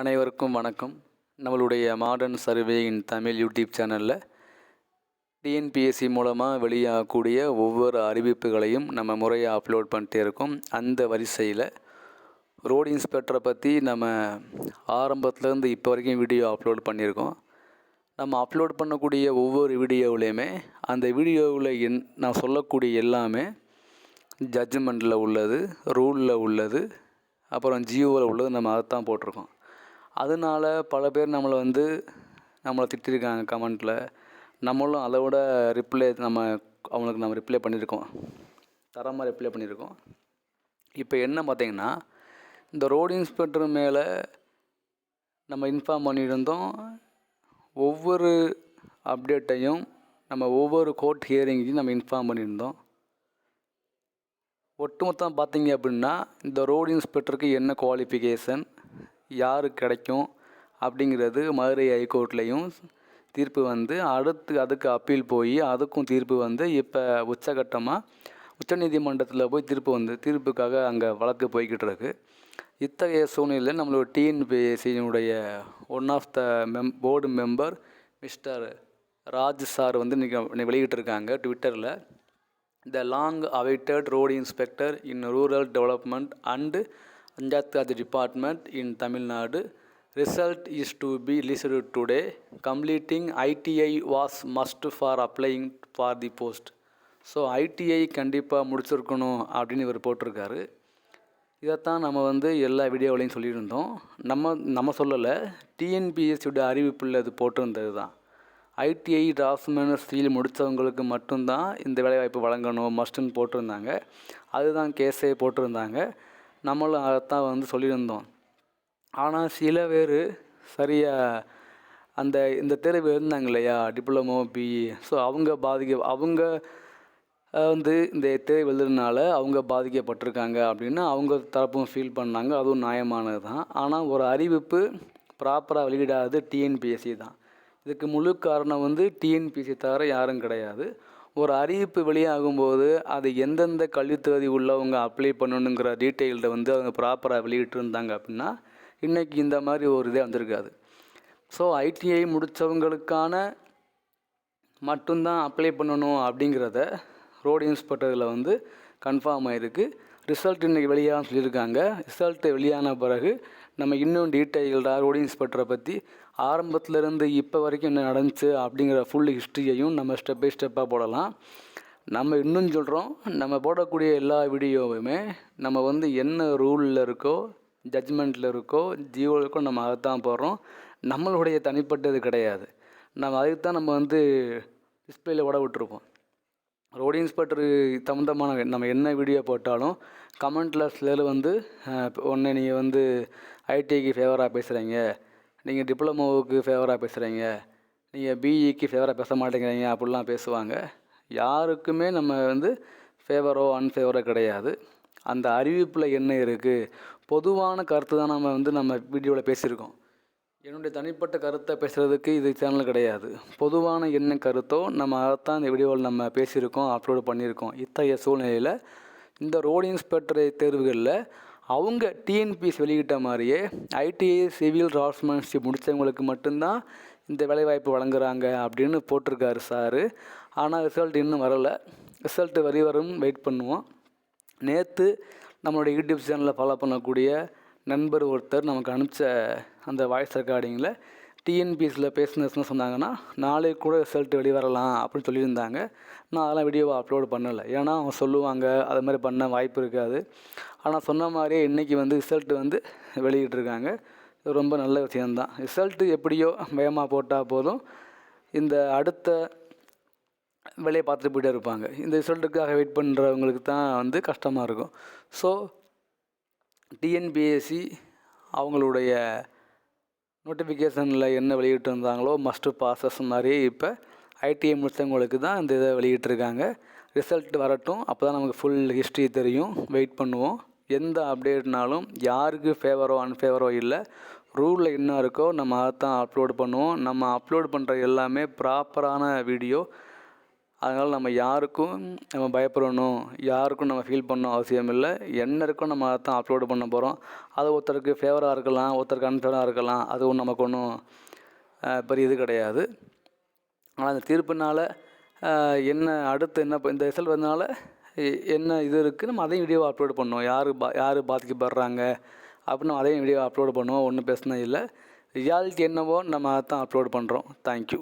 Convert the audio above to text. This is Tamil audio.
அனைவருக்கும் வணக்கம். நம்மளுடைய modern survey in Tamil YouTube சேனலில் டிஎன்பிஎஸ்சி மூலமாக வெளியாகக்கூடிய ஒவ்வொரு அறிவிப்புகளையும் நம்ம முறையாக அப்லோட் பண்ணிட்டே இருக்கோம். அந்த வரிசையில் ரோடு இன்ஸ்பெக்டரை பற்றி நம்ம ஆரம்பத்துலேருந்து இப்போ வரைக்கும் வீடியோ அப்லோட் பண்ணியிருக்கோம். நம்ம அப்லோட் பண்ணக்கூடிய ஒவ்வொரு வீடியோவிலையுமே அந்த வீடியோவில் என் நான் சொல்லக்கூடிய எல்லாமே ஜட்ஜ்மெண்ட்டில் உள்ளது ரூலில் உள்ளது அப்புறம் ஜியோவில் உள்ளது நம்ம அதை தான் போட்டிருக்கோம். அதனால பல பேர் நம்மளை வந்து நம்மளை திட்டிருக்காங்க கமெண்ட்டில் நம்மளும் அதை விட ரிப்ளை நம்ம அவங்களுக்கு நம்ம ரிப்ளை பண்ணியிருக்கோம். தரமாக ரிப்ளை பண்ணியிருக்கோம். இப்போ என்ன பார்த்தீங்கன்னா இந்த ரோடு இன்ஸ்பெக்டர் மேலே நம்ம இன்ஃபார்ம் பண்ணியிருந்தோம். ஒவ்வொரு அப்டேட்டையும் நம்ம ஒவ்வொரு கோர்ட் ஹியரிங்கையும் நம்ம இன்ஃபார்ம் பண்ணியிருந்தோம். ஒட்டுமொத்தம் பார்த்தீங்க அப்படின்னா இந்த ரோடு இன்ஸ்பெக்டருக்கு என்ன குவாலிஃபிகேஷன் யாருக்கு கிடைக்கும் அப்படிங்கிறது மதுரை ஹைகோர்ட்லேயும் தீர்ப்பு வந்து அடுத்து அதுக்கு அப்பீல் போய் அதுக்கும் தீர்ப்பு வந்து இப்போ உச்சகட்டமாக உச்சநீதிமன்றத்தில் போய் தீர்ப்பு வந்து தீர்ப்புக்காக அங்கே வழக்கு போய்கிட்டு இருக்கு. இத்தகைய சூழ்நிலையில் நம்மளோட டிஎன்பிஎஸ்சியினுடைய one of the மெம் board member mister Raj sir வந்து இன்றைக்கி வெளியிட்டிருக்காங்க ட்விட்டரில் the long awaited road inspector in rural development and Panchayat Raj department in Tamil Nadu. Result is to be listed today. Completing ITI was must for applying for the post. So ITI கண்டிப்பாக முடிச்சிருக்கணும் அப்படின்னு இவர் போட்டிருக்காரு. இதைத்தான் நம்ம வந்து எல்லா வீடியோவிலையும் சொல்லியிருந்தோம். நம்ம நம்ம சொல்லலை டிஎன்பிஎஸ்சியோட அறிவிப்பில் அது போட்டிருந்தது தான். ஐடிஐ டிராஃப்ட்மேன் ஸ்டீல் முடித்தவங்களுக்கு மட்டும்தான் இந்த வேலைவாய்ப்பு வழங்கணும் மஸ்ட்டுன்னு போட்டிருந்தாங்க. அதுதான் கேஸே போட்டிருந்தாங்க. நம்மளும் அதைத்தான் வந்து சொல்லியிருந்தோம். ஆனால் சில பேர் சரியாக அந்த இந்த தேர்வு எழுந்தாங்க இல்லையா? டிப்ளமோ பிஇ ஸோ அவங்க பாதிக்க அவங்க வந்து இந்த தேர்வு எழுதுறதுனால அவங்க பாதிக்கப்பட்டிருக்காங்க அப்படின்னு அவங்க தரப்பும் ஃபீல் பண்ணாங்க. அதுவும் நியாயமானது தான் ஆனால் ஒரு அறிவிப்பு ப்ராப்பராக வெளியிடாது டிஎன்பிஎஸ்சி தான். இதுக்கு முழு காரணம் வந்து டிஎன்பிஎஸ்சி தவிர யாரும் கிடையாது. ஒரு அறிவிப்பு வெளியாகும்போது அது எந்தெந்த கல்வித்தகுதி உள்ளவங்க அப்ளை பண்ணணுங்கிற டீட்டெயில்ட வந்து அவங்க ப்ராப்பராக வெளியிட்டிருந்தாங்க அப்படின்னா இன்றைக்கி இந்த மாதிரி ஒரு இதே வந்திருக்காது. ஸோ ஐடிஐ முடித்தவங்களுக்கான மட்டும்தான் அப்ளை பண்ணணும் அப்படிங்கிறத ரோடு இன்ஸ்பெக்டரில் வந்து கன்ஃபார்ம் ஆகிருக்கு ரிசல்ட் இன்றைக்கி வெளியாகும் சொல்லியிருக்காங்க. ரிசல்ட்டு வெளியான பிறகு நம்ம இன்னும் டீட்டெயில்டாக ரோடு இன்ஸ்பெக்டரை பற்றி ஆரம்பத்துலேருந்து இப்போ வரைக்கும் என்ன நடந்துச்சு அப்படிங்கிற ஃபுல் ஹிஸ்ட்ரியையும் நம்ம ஸ்டெப் பை ஸ்டெப்பாக போடலாம். நம்ம இன்னும் சொல்கிறோம் நம்ம போடக்கூடிய எல்லா வீடியோவுமே நம்ம வந்து என்ன ரூலில் இருக்கோ ஜட்ஜ்மெண்ட்டில் இருக்கோ ஜியோவில் இருக்கோ நம்ம அதை தான் போடுறோம். நம்மளுடைய தனிப்பட்டது கிடையாது. நம்ம அதுக்கு தான் நம்ம வந்து டிஸ்பிளேல ஓட விட்டுருப்போம் ரோடு இன்ஸ்பெக்டரு சம்மந்தமான நம்ம என்ன வீடியோ போட்டாலும் கமெண்ட்டில் சிலர் வந்து ஒன்று நீங்கள் வந்து ஐடிக்கு ஃபேவராக பேசுகிறீங்க நீங்கள் டிப்ளமோவுக்கு ஃபேவராக பேசுகிறீங்க நீங்கள் பிஇக்கு ஃபேவராக பேச மாட்டேங்கிறீங்க அப்படிலாம் பேசுவாங்க. யாருக்குமே நம்ம வந்து ஃபேவரோ அன்ஃபேவரோ கிடையாது. அந்த அறிவிப்பில் என்ன இருக்குது பொதுவான கருத்து தான் நம்ம வந்து நம்ம வீடியோவில் பேசியிருக்கோம். என்னுடைய தனிப்பட்ட கருத்தை பேசுகிறதுக்கு இது சேனல் கிடையாது. பொதுவான என்ன கருத்தோ நம்ம அதைத்தான் இந்த வீடியோவில் நம்ம பேசியிருக்கோம் அப்லோடு பண்ணியிருக்கோம். இத்தகைய சூழ்நிலையில் இந்த ரோடு இன்ஸ்பெக்டர் தேர்வுகளில் அவங்க டிஎன்பிஎஸ் வெளியிட்ட மாதிரியே ஐடிஐ சிவில் டிராஃப்ட்மேன்ஷிப் முடித்தவங்களுக்கு மட்டும்தான் இந்த வேலைவாய்ப்பு வழங்குறாங்க அப்படின்னு போட்டிருக்காரு சார் ஆனால் ரிசல்ட் இன்னும் வரலை. ரிசல்ட்டு வரி வரும் வெயிட் பண்ணுவோம். நேற்று நம்மளுடைய யூடியூப் சேனலில் ஃபாலோ பண்ணக்கூடிய நண்பர் ஒருத்தர் நமக்கு அனுப்பிச்ச அந்த வாய்ஸ் ரெக்கார்டிங்கில் டிஎன்பிஎஸ்சியில் பேசினஸ்னு சொன்னாங்கன்னா நாளைக்கு கூட ரிசல்ட் வெளிவரலாம் அப்படின்னு சொல்லியிருந்தாங்க. நான் அதெல்லாம் வீடியோவை அப்லோடு பண்ணலை. ஏன்னா அவங்க சொல்லுவாங்க அது மாதிரி பண்ண வாய்ப்பு இருக்காது. ஆனால் சொன்ன மாதிரியே இன்றைக்கி வந்து ரிசல்ட் வந்து வெளியிட்டிருக்காங்க. இது ரொம்ப நல்ல விஷயந்தான் ரிசல்ட்டு எப்படியோ வேகமாக போட்டால் போதும். இந்த அடுத்த வேலையை பார்த்துட்டு போயிட்டே இருப்பாங்க. இந்த ரிசல்ட்டுக்காக வெயிட் பண்ணுறவங்களுக்கு தான் வந்து கஷ்டமாக இருக்கும். ஸோ டிஎன்பிஎஸ்சி அவங்களுடைய நோட்டிஃபிகேஷனில் என்ன வெளியிட்டு இருந்தாங்களோ மஸ்ட்டு பாசஸ் மாதிரி இப்போ ஐடிஐ முடித்தவங்களுக்கு தான் இந்த இதை வெளியிட்டிருக்காங்க. ரிசல்ட் வரட்டும். அப்போ தான் நமக்கு ஃபுல் ஹிஸ்ட்ரி தெரியும். வெயிட் பண்ணுவோம். எந்த அப்டேட்னாலும் யாருக்கு ஃபேவரோ அன்ஃபேவரோ இல்லை ரூலில் என்ன இருக்கோ நம்ம அதை தான் அப்லோட் பண்ணுவோம். நம்ம அப்லோட் பண்ணுற எல்லாமே ப்ராப்பரான வீடியோ அதனால் நம்ம யாருக்கும் நம்ம பயப்படணும் யாருக்கும் நம்ம ஃபீல் பண்ணணும் அவசியம் இல்லை என்ன இருக்கோ நம்ம அதை தான் அப்லோடு பண்ண போகிறோம் அது ஒருத்தருக்கு ஃபேவராக இருக்கலாம் ஒருத்தருக்கு அன்ஃபேவராக இருக்கலாம். அது ஒன்றும் நமக்கு ஒன்றும் பெரிய இது கிடையாது. ஆனால் அந்த தீர்ப்புனால் என்ன அடுத்து என்ன இப்போ இந்த ரிசல்ட் வந்தனால என்ன இது இருக்குது நம்ம அதையும் வீடியோ அப்லோடு பண்ணுவோம். யார் பா யார் பாதிக்கப்படுறாங்க அப்படின்னு நம்ம அதையும் வீடியோ அப்லோடு பண்ணுவோம். ஒன்றும் பிரச்சனை இல்லை. ரியாலிட்டி என்னவோ நம்ம அதை தான் அப்லோடு பண்ணுறோம் தேங்க்யூ